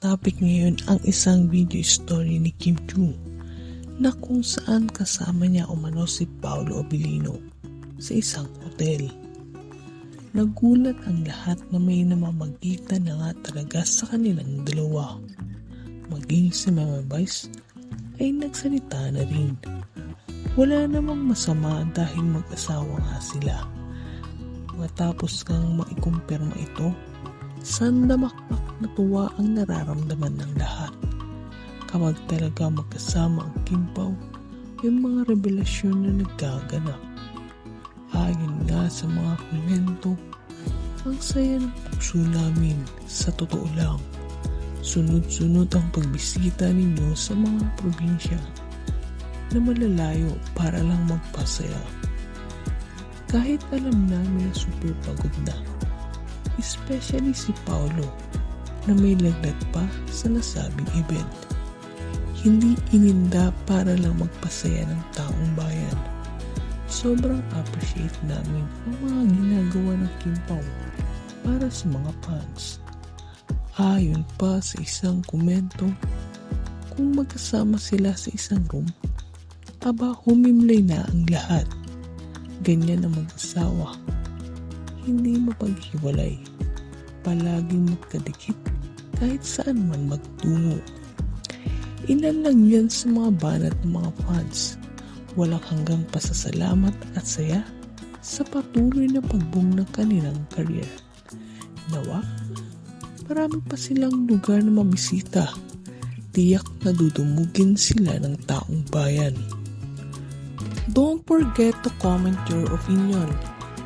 topic ngayon ang isang video story ni Kim Chu na kung saan kasama niya umano si Paolo Abilino sa isang hotel. Nagulat ang lahat na may namamagitan na nga talaga sa kanilang dalawa. Maging si Mama Vice ay nagsalita na rin. Wala namang masama dahil mag-asawa nga sila. Matapos kang maikumpirma ito, sandamakmak na tuwa ang nararamdaman ng lahat. Kapag talaga magkasama ang Kimpaw, may mga revelasyon na nagkaganap. Ayon nga sa mga komento, ang saya ng puso namin sa totoo lang. Sunod-sunod ang pagbisita ninyo sa mga probinsya na malalayo para lang magpasaya. Kahit alam namin na super pagod na, especially si Paolo na may laglag pa sa nasabing event. Hindi ininda para lang magpasaya ng taong bayan. Sobrang appreciate namin ang mga ginagawa ng Kimpaw para sa mga fans. Ayon pa sa isang komento, kung magkasama sila sa isang room, aba humimlay na ang lahat. Ganyan ang mag-asawa. Hindi mapaghiwalay. Palaging magkadikit kahit saan man magtungo. Ilan lang yan sa mga banat ng mga fans. Walang hanggang pasasalamat at saya sa patuloy na pagboom ng kanilang career. Nawa, marami pa silang lugar na mabisita. Tiyak na dudumugin sila ng taong bayan. Don't forget to comment your opinion,